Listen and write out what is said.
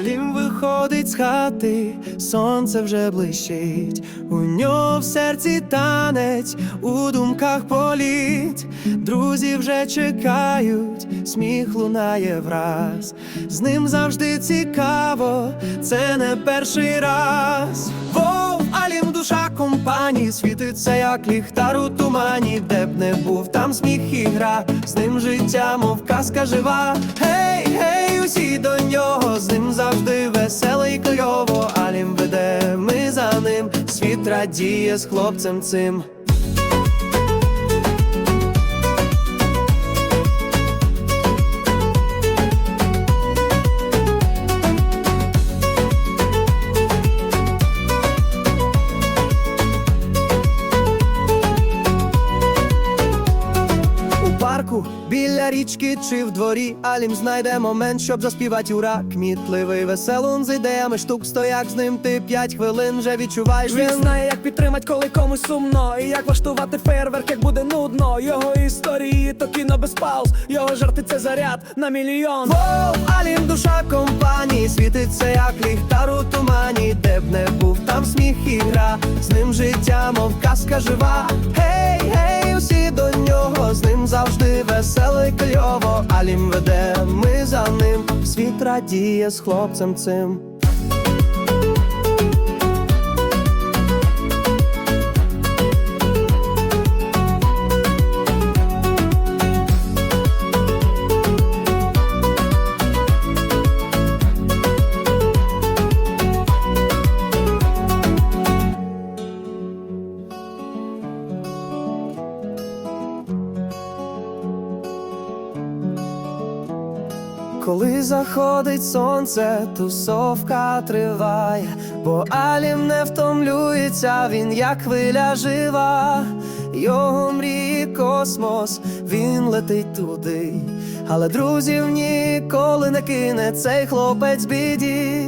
Алім виходить з хати, сонце вже блищить, у нього в серці танець, у думках політ. Друзі вже чекають, сміх лунає враз. З ним завжди цікаво, це не перший раз. Вов, Алім душа компанії, світиться як ліхтар у тумані, де б не був, там сміх і гра, з ним життя, мов казка жива. Гей, світ радіє з хлопцем цим. Парку, біля річки чи в дворі, Алім знайде момент, щоб заспівати ура. Кмітливий веселун з ідеями штук стояк з ним ти п'ять хвилин вже відчуваєш Він знає, як підтримать, коли комусь сумно, і як влаштувати фейерверк, як буде нудно. Його історії то кіно без пауз, його жарти це заряд на мільйон. Воу, Алім душа компанії, світиться як ліхтар у тумані, де б не був, там сміх і гра, з ним життя, мов казка жива. Гей, гей, Алім веде, ми за ним, світ радіє з хлопцем цим. Коли заходить сонце, тусовка триває, бо Алім не втомлюється, він як хвиля жива, його мрії космос, він летить туди, але друзів ніколи не кине цей хлопець біді.